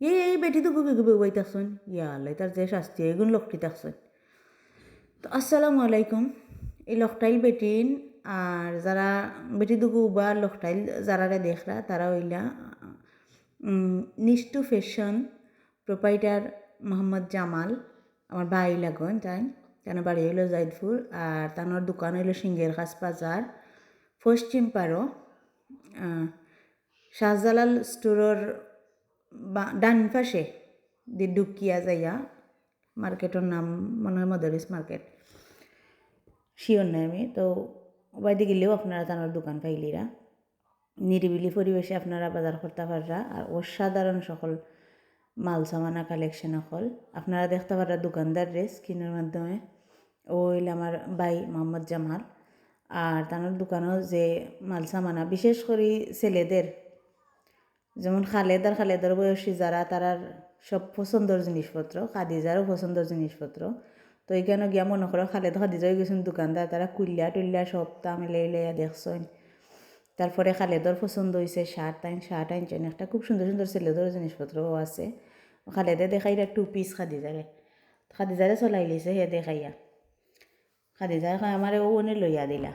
এই এই বেটি তো গুবি গুবি বই ইয়া আল্লাহ তার যে শাস্তি এগুন লোকটি থাকছেন তো আসসালামু আলাইকুম। এই লকটাইল বেটিন আর যারা বেটি দুগু বা লকটাইল যারারে দেখরা তারা হইলা নিষ্টু ফ্যাশন প্রোপাইটার মোহাম্মদ জামাল আমার ভাই লাগন তাই তার বাড়ি হইল জাইদপুর আর তানোর দোকান হইল সিঙ্গের খাস বাজার পশ্চিম আহ, শাহজালাল স্টোরের ডান পাশে দি ডুকিয়া যাইয়া মার্কেটের নাম মনে হয় মদারিস মার্কেট শিওর নাই আমি, তো বাইরে গেলেও আপনারা তানোর দোকান পাইলিরা নিরিবিলি পরিবেশে আপনারা বাজার করতে পাররা আর অসাধারণ সকল মাল সামানা কালেকশন সকল আপনারা দেখতে পাররা দোকানদার রে স্ক্রিনের মাধ্যমে। ও হইল আমার ভাই মোহাম্মদ জামাল। আর তানোর দোকানও যে মাল সামানা বিশেষ করে ছেলেদের যেমন খালেদার খালেদার বয়সী যারা তারার সব পছন্দর জিনিসপত্র, খাদিজারও পছন্দর জিনিসপত্র। তো এইখানে গিয়া মনে করো খালেদ, খাদিজাও গেছেন দোকানদার, তারা কুল্লা টুল্লা সব দাম লেয়া দেখছেন। তারপরে খালেদর পছন্দ হয়েছে শার্ট আইন, শার্ট আনছেন একটা খুব সুন্দর সুন্দর ছেলেদের জিনিসপত্রও আছে। খালেদে দেখাইরা টু পিস খাদিজারে। খাদিজারে চলাই লিছে হে দেখাইয়া। খাদিজা কয় আমার ও লইয়া দিলা।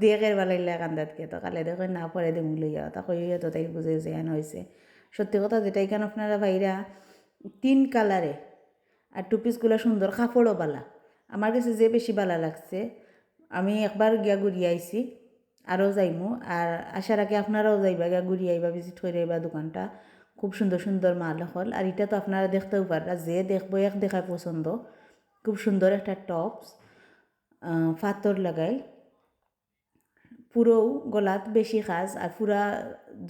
দিয়ে কেরবা লাগিলা কান্দাতকে তো কালে দেখে না, পরে দেমু লইয়া। তা কইয়া তো তাই বুঝে এন হয়েছে সত্যি কথা যেটা, এখানে আপনারা ভাইরা তিন কালারে, আর টু পিসগুলো সুন্দর কাপড়ও বালা। আমার কাছে যে বেশি বালা লাগছে, আমি একবার গিয়া ঘুরিয়ে আইছি, আরও যাইমু। আর আশা রাখি আপনারাও যাইবা, গিয়া ঘুরিয়ে আইবা ভিজিট করে আইবা দোকানটা। খুব সুন্দর সুন্দর মাল হল। আর এটা তো আপনারা দেখতেও পাররা যে দেখব এক দেখায় পছন্দ। খুব সুন্দর একটা টপস ফাতর লাগাই পুরো গলাত বেশি সাজ আর পুরা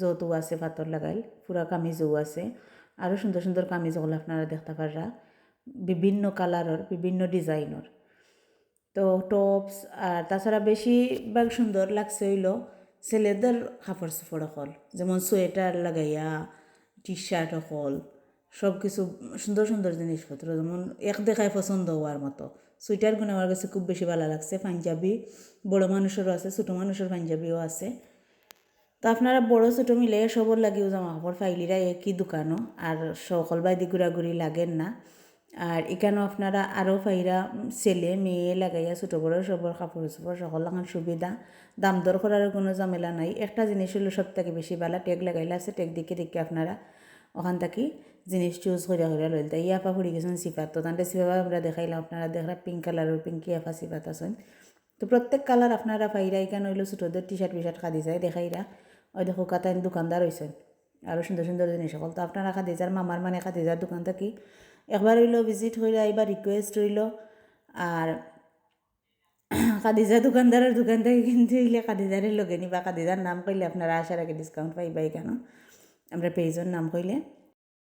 যৌতো আছে ফাতর লাগাইল পুরা কামিজও আছে। আরও সুন্দর সুন্দর কামিজ কামিজগুলো আপনারা দেখতে পাররা। বিভিন্ন কালারের বিভিন্ন ডিজাইনের তো টপস আর তাছাড়া বেশিরভাগ সুন্দর লাগছে হইল ছেলেদের কাপড় চোপড় হল যেমন সোয়েটার লাগাইয়া টি শার্ট হল সব কিছু সুন্দর সুন্দর জিনিসপত্র, যেমন এক দেখায় পছন্দ হওয়ার মতো। সোয়েটারগুলো আমার কাছে খুব বেশি ভালো লাগছে, পাঞ্জাবি। বড় মানুষেরও আছে, ছোটো মানুষের পাঞ্জাবিও আছে। তো আপনারা বড় ছোটো মিলে সবর লাগিও জামা কাপড় ফাইলিরা একই দোকানও, আর সকল বাইদি ঘোরাঘুরি লাগেন না। আর এখানেও আপনারা আরও ফাইরা ছেলে, মেয়ে লাগাইয়া ছোটো বড় সবর, কাপড় চোপড় সকল লাগান সুবিধা। দাম দর করার কোনো ঝামেলা নাই। একটা জিনিস হলো সব থেকে বেশি ভালো টেক লাগাইলে আছে টেক দিকে দেখে আপনারা ওখান থাকি জিনিস চুজ করে করে লইল। তাই ইয়াফা ফুড়ি গেছেন সিফাত। তো তান্তে সিফা আমরা দেখাইলাম, আপনারা দেখরা পিঙ্ক কালারের পিঙ্কি ইয়াফা সিফাত আছেন। তো প্রত্যেক কালার আপনারা পাইরা এখানে হইল ছোটোদের টি শার্ট বিশার্ট খাদি যায়, দেখাইরা। ওই দেখো কাতাইন দোকানদার হয়েছেন আরও সুন্দর সুন্দর জিনিস সকল। তো আপনারা খাদিজার মামার মানে খাদিজার দোকান থাকি, একবার হইল ভিজিট হইলে আইবা রিকোয়েস্ট হইল, আর খাদিজা দোকানদারের দোকান থেকে কিনতে হইলে খাদিজারের লগে নিবা। খাদিজার নাম কইলে আপনারা আশা রাখে ডিসকাউন্ট পাইবা এখানে আমরা পেজর নাম কইলে